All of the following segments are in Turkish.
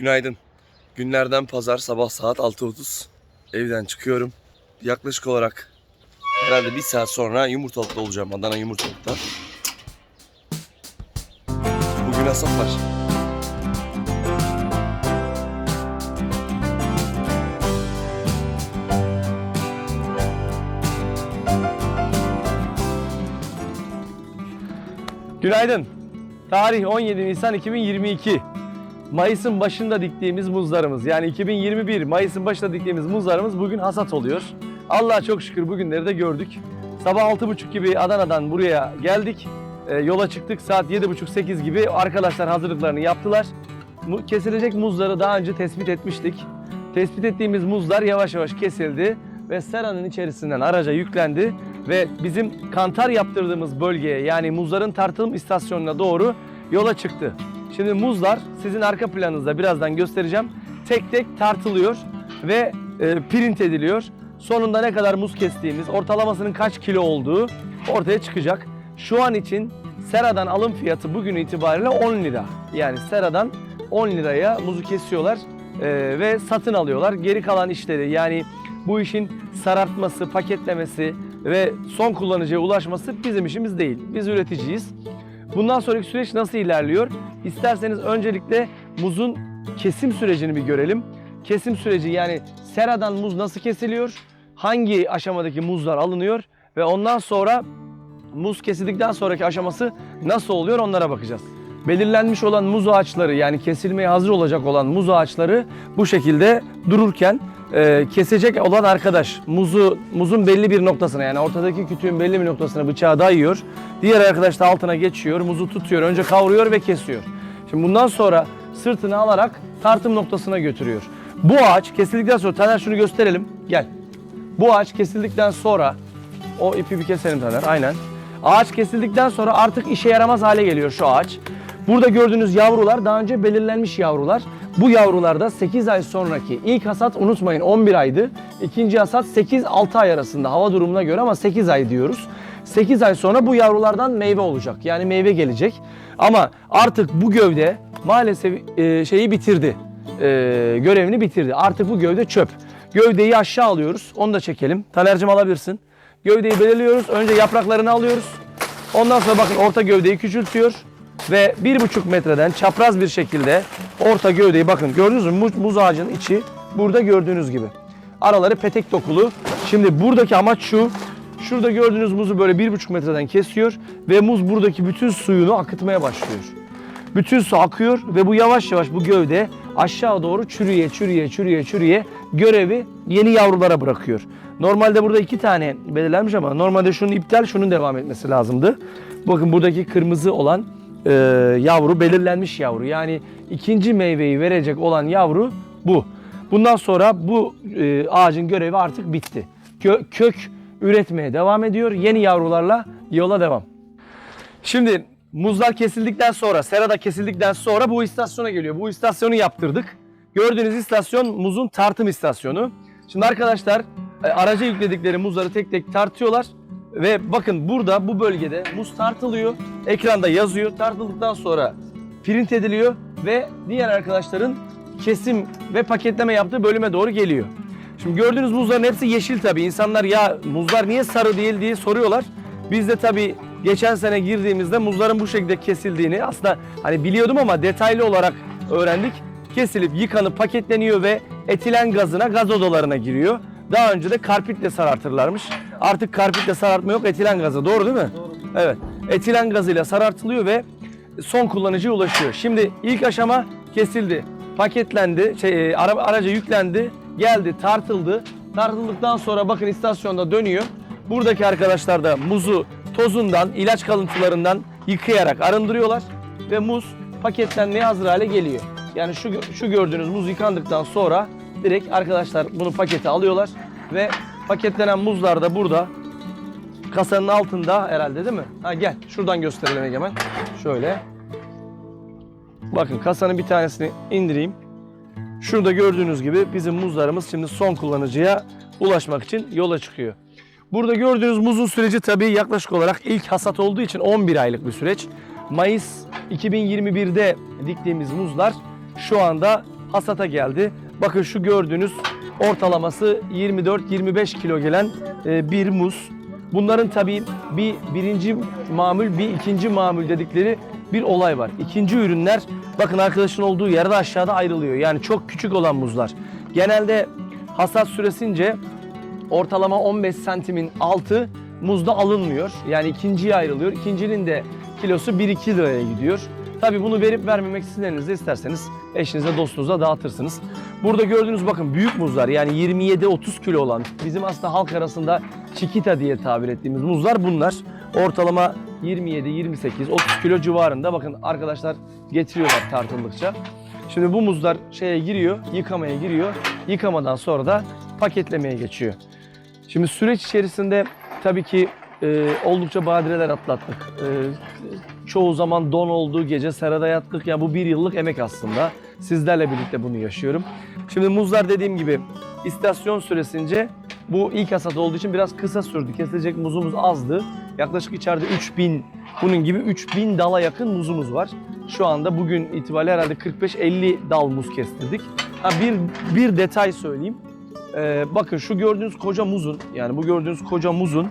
Günaydın. Günlerden pazar sabah saat 6.30. Evden çıkıyorum. Yaklaşık olarak herhalde bir saat sonra Yumurtalık'ta olacağım. Adana Yumurtalık'ta. Bugün hasat var. Günaydın. Tarih 17 Nisan 2022. Mayıs'ın başında diktiğimiz muzlarımız yani 2021 Mayıs'ın başında diktiğimiz muzlarımız bugün hasat oluyor. Allah'a çok şükür bugünleri de gördük. Sabah 6.30 gibi Adana'dan buraya geldik. Ee, yola çıktık saat 7.30-8 gibi arkadaşlar hazırlıklarını yaptılar. Kesilecek muzları daha önce tespit etmiştik. Tespit ettiğimiz muzlar yavaş yavaş kesildi ve seranın içerisinden araca yüklendi ve bizim kantar yaptırdığımız bölgeye yani muzların tartılım istasyonuna doğru yola çıktı. Şimdi muzlar sizin arka planınızda birazdan göstereceğim. Tek tek tartılıyor ve e, print ediliyor. Sonunda ne kadar muz kestiğimiz, ortalamasının kaç kilo olduğu ortaya çıkacak. Şu an için seradan alım fiyatı bugün itibariyle 10 lira. Yani seradan 10 liraya muzu kesiyorlar e, ve satın alıyorlar. Geri kalan işleri yani bu işin sarartması, paketlemesi ve son kullanıcıya ulaşması bizim işimiz değil. Biz üreticiyiz. Bundan sonraki süreç nasıl ilerliyor? İsterseniz öncelikle muzun kesim sürecini bir görelim. Kesim süreci yani seradan muz nasıl kesiliyor? Hangi aşamadaki muzlar alınıyor? Ve ondan sonra muz kesildikten sonraki aşaması nasıl oluyor onlara bakacağız. Belirlenmiş olan muz ağaçları yani kesilmeye hazır olacak olan muz ağaçları bu şekilde dururken e, kesecek olan arkadaş muzu muzun belli bir noktasına yani ortadaki kütüğün belli bir noktasına bıçağı dayıyor. Diğer arkadaş da altına geçiyor, muzu tutuyor, önce kavuruyor ve kesiyor. Şimdi bundan sonra sırtını alarak tartım noktasına götürüyor. Bu ağaç kesildikten sonra Taner şunu gösterelim. Gel. Bu ağaç kesildikten sonra o ipi bir keselim Taner. Aynen. Ağaç kesildikten sonra artık işe yaramaz hale geliyor şu ağaç. Burada gördüğünüz yavrular daha önce belirlenmiş yavrular. Bu yavrularda 8 ay sonraki ilk hasat unutmayın 11 aydı. İkinci hasat 8-6 ay arasında hava durumuna göre ama 8 ay diyoruz. 8 ay sonra bu yavrulardan meyve olacak. Yani meyve gelecek. Ama artık bu gövde maalesef e, şeyi bitirdi. E, görevini bitirdi. Artık bu gövde çöp. Gövdeyi aşağı alıyoruz. Onu da çekelim. Taner'cim alabilirsin. Gövdeyi belirliyoruz. Önce yapraklarını alıyoruz. Ondan sonra bakın orta gövdeyi küçültüyor. Ve bir buçuk metreden çapraz bir şekilde orta gövdeyi bakın gördünüz mü muz, muz ağacının içi burada gördüğünüz gibi. Araları petek dokulu. Şimdi buradaki amaç şu. Şurada gördüğünüz muzu böyle bir buçuk metreden kesiyor ve muz buradaki bütün suyunu akıtmaya başlıyor. Bütün su akıyor ve bu yavaş yavaş bu gövde aşağı doğru çürüye çürüye çürüye çürüye görevi yeni yavrulara bırakıyor. Normalde burada iki tane belirlenmiş ama normalde şunun iptal şunun devam etmesi lazımdı. Bakın buradaki kırmızı olan e, yavru belirlenmiş yavru. Yani ikinci meyveyi verecek olan yavru bu. Bundan sonra bu e, ağacın görevi artık bitti. Kö- kök üretmeye devam ediyor. Yeni yavrularla yola devam. Şimdi muzlar kesildikten sonra, serada kesildikten sonra bu istasyona geliyor. Bu istasyonu yaptırdık. Gördüğünüz istasyon muzun tartım istasyonu. Şimdi arkadaşlar e, araca yükledikleri muzları tek tek tartıyorlar. Ve bakın burada bu bölgede muz tartılıyor. Ekranda yazıyor. Tartıldıktan sonra print ediliyor ve diğer arkadaşların kesim ve paketleme yaptığı bölüme doğru geliyor. Şimdi gördüğünüz muzların hepsi yeşil tabii. İnsanlar ya muzlar niye sarı değil diye soruyorlar. Biz de tabii geçen sene girdiğimizde muzların bu şekilde kesildiğini aslında hani biliyordum ama detaylı olarak öğrendik. Kesilip yıkanıp paketleniyor ve etilen gazına gaz odalarına giriyor. Daha önce de karpitle sarartırlarmış. Artık karpitle sarartma yok etilen gazı doğru değil mi? Doğru. Evet. Etilen gazıyla sarartılıyor ve son kullanıcıya ulaşıyor. Şimdi ilk aşama kesildi. Paketlendi, şey, e, araca yüklendi, geldi, tartıldı. Tartıldıktan sonra bakın istasyonda dönüyor. Buradaki arkadaşlar da muzu tozundan, ilaç kalıntılarından yıkayarak arındırıyorlar ve muz paketlenmeye hazır hale geliyor. Yani şu şu gördüğünüz muz yıkandıktan sonra direkt arkadaşlar bunu pakete alıyorlar ve paketlenen muzlar da burada kasanın altında herhalde değil mi? Ha gel şuradan gösterelim Egemen. Şöyle. Bakın kasanın bir tanesini indireyim. Şurada gördüğünüz gibi bizim muzlarımız şimdi son kullanıcıya ulaşmak için yola çıkıyor. Burada gördüğünüz muzun süreci tabii yaklaşık olarak ilk hasat olduğu için 11 aylık bir süreç. Mayıs 2021'de diktiğimiz muzlar şu anda hasata geldi. Bakın şu gördüğünüz ortalaması 24-25 kilo gelen e, bir muz. Bunların tabii bir birinci mamül, bir ikinci mamül dedikleri bir olay var. İkinci ürünler bakın arkadaşın olduğu yerde aşağıda ayrılıyor. Yani çok küçük olan muzlar. Genelde hasat süresince ortalama 15 santimin altı muzda alınmıyor. Yani ikinciye ayrılıyor. İkincinin de kilosu 1-2 liraya gidiyor. Tabii bunu verip vermemek sizin elinizde isterseniz eşinize dostunuza dağıtırsınız. Burada gördüğünüz bakın büyük muzlar yani 27-30 kilo olan bizim aslında halk arasında çikita diye tabir ettiğimiz muzlar bunlar. Ortalama 27, 28, 30 kilo civarında bakın arkadaşlar getiriyorlar tartıldıkça. Şimdi bu muzlar şeye giriyor, yıkamaya giriyor. Yıkamadan sonra da paketlemeye geçiyor. Şimdi süreç içerisinde tabii ki e, oldukça badireler atlattık. E, çoğu zaman don olduğu gece serada yattık. Ya bu bir yıllık emek aslında. Sizlerle birlikte bunu yaşıyorum. Şimdi muzlar dediğim gibi istasyon süresince bu ilk hasat olduğu için biraz kısa sürdü. Kesilecek muzumuz azdı. Yaklaşık içeride 3000, bunun gibi 3000 dala yakın muzumuz var. Şu anda bugün itibariyle herhalde 45-50 dal muz kestirdik. Ha bir, bir detay söyleyeyim. Ee, bakın şu gördüğünüz koca muzun, yani bu gördüğünüz koca muzun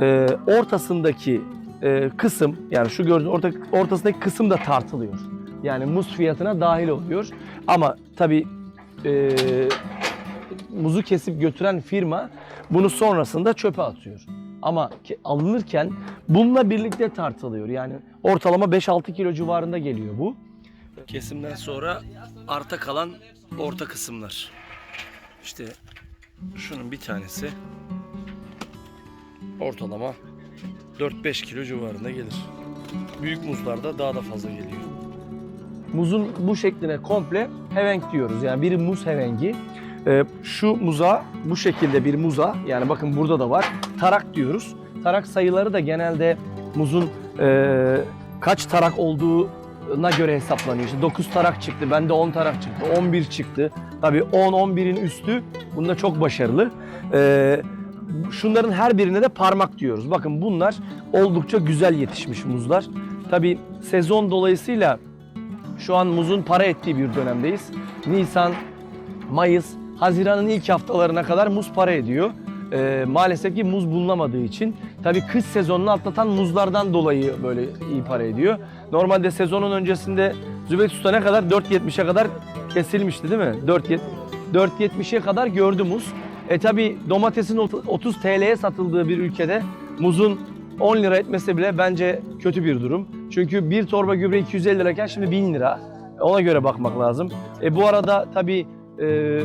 e, ortasındaki e, kısım, yani şu gördüğünüz orta, ortasındaki kısım da tartılıyor. Yani muz fiyatına dahil oluyor. Ama tabii e, muzu kesip götüren firma bunu sonrasında çöpe atıyor. Ama ke- alınırken bununla birlikte tartılıyor. Yani ortalama 5-6 kilo civarında geliyor bu. Kesimden sonra arta kalan orta kısımlar. İşte şunun bir tanesi ortalama 4-5 kilo civarında gelir. Büyük muzlarda daha da fazla geliyor. Muzun bu şekline komple hevenk diyoruz. Yani bir muz hevengi. Ee, şu muza bu şekilde bir muza yani bakın burada da var tarak diyoruz. Tarak sayıları da genelde muzun e, kaç tarak olduğuna göre hesaplanıyor. İşte 9 tarak çıktı, bende 10 tarak çıktı, 11 çıktı. Tabii 10-11'in üstü bunda çok başarılı. Ee, şunların her birine de parmak diyoruz. Bakın bunlar oldukça güzel yetişmiş muzlar. Tabii sezon dolayısıyla şu an muzun para ettiği bir dönemdeyiz. Nisan, Mayıs, Haziran'ın ilk haftalarına kadar muz para ediyor. Ee, maalesef ki muz bulunamadığı için tabii kış sezonunu atlatan muzlardan dolayı böyle iyi para ediyor. Normalde sezonun öncesinde Zübeyt Usta ne kadar? 4.70'e kadar kesilmişti değil mi? 4.70 4.70'e kadar gördü muz. E tabi domatesin 30 TL'ye satıldığı bir ülkede muzun 10 lira etmesi bile bence kötü bir durum. Çünkü bir torba gübre 250 lirayken şimdi 1000 lira. Ona göre bakmak lazım. E bu arada tabii e,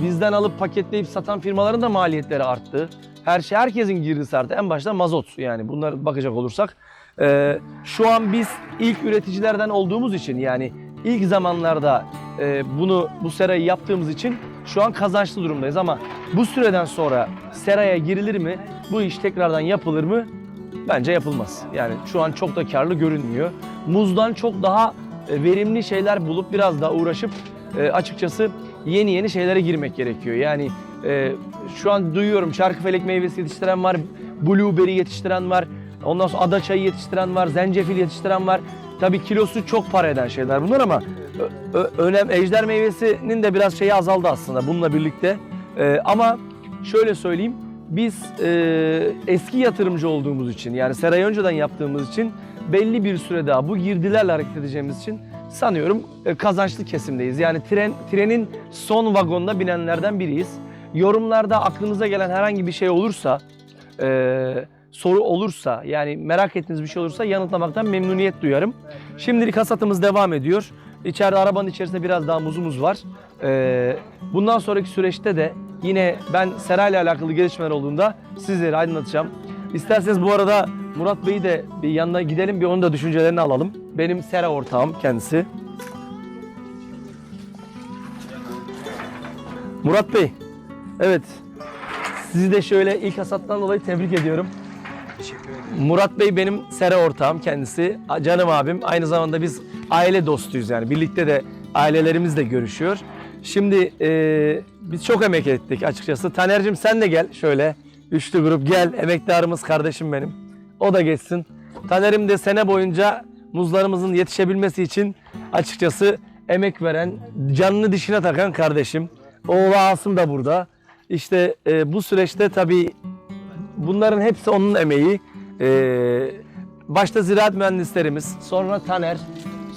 bizden alıp paketleyip satan firmaların da maliyetleri arttı. Her şey herkesin girdisi arttı. En başta mazot yani bunlar bakacak olursak. E, şu an biz ilk üreticilerden olduğumuz için yani ilk zamanlarda e, bunu bu serayı yaptığımız için şu an kazançlı durumdayız ama bu süreden sonra seraya girilir mi? Bu iş tekrardan yapılır mı? Bence yapılmaz. Yani şu an çok da karlı görünmüyor. Muzdan çok daha e, verimli şeyler bulup biraz daha uğraşıp e, açıkçası yeni yeni şeylere girmek gerekiyor. Yani e, şu an duyuyorum çarkıfelek meyvesi yetiştiren var, blueberry yetiştiren var, ondan sonra ada çayı yetiştiren var, zencefil yetiştiren var. Tabii kilosu çok para eden şeyler bunlar ama önem ejder meyvesinin de biraz şeyi azaldı aslında bununla birlikte. E, ama şöyle söyleyeyim biz e, eski yatırımcı olduğumuz için yani serayı önceden yaptığımız için belli bir süre daha bu girdilerle hareket edeceğimiz için sanıyorum e, kazançlı kesimdeyiz. Yani tren trenin son vagonuna binenlerden biriyiz. Yorumlarda aklınıza gelen herhangi bir şey olursa, e, soru olursa yani merak ettiğiniz bir şey olursa yanıtlamaktan memnuniyet duyarım. Şimdilik hasatımız devam ediyor. İçeride arabanın içerisinde biraz daha muzumuz var. E, bundan sonraki süreçte de yine ben serayla alakalı gelişmeler olduğunda sizleri aydınlatacağım. İsterseniz bu arada Murat Bey'i de bir yanına gidelim bir onun da düşüncelerini alalım. Benim sera ortağım kendisi. Murat Bey, evet sizi de şöyle ilk hasattan dolayı tebrik ediyorum. Teşekkür ederim. Murat Bey benim sera ortağım kendisi. Canım abim. Aynı zamanda biz aile dostuyuz yani. Birlikte de ailelerimiz de görüşüyor. Şimdi e, biz çok emek ettik açıkçası. Taner'cim sen de gel şöyle. Üçlü grup gel. Emektarımız kardeşim benim. O da geçsin. Taner'im de sene boyunca muzlarımızın yetişebilmesi için açıkçası emek veren, canını dişine takan kardeşim. Oğlu Asım da burada. İşte e, bu süreçte tabii bunların hepsi onun emeği. E, başta ziraat mühendislerimiz, sonra Taner,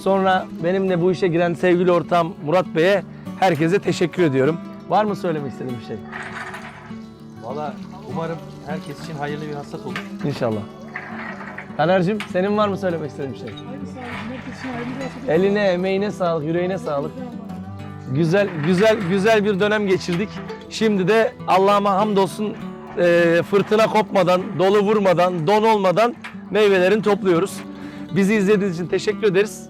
sonra benimle bu işe giren sevgili ortağım Murat Bey'e herkese teşekkür ediyorum. Var mı söylemek istediğim bir şey? Valla umarım herkes için hayırlı bir hasat olur. İnşallah. Taner'cim senin var mı söylemek istediğin bir şey? Eline, emeğine sağlık, yüreğine sağlık. Güzel, güzel, güzel bir dönem geçirdik. Şimdi de Allah'ıma hamdolsun e, fırtına kopmadan, dolu vurmadan, don olmadan meyvelerini topluyoruz. Bizi izlediğiniz için teşekkür ederiz.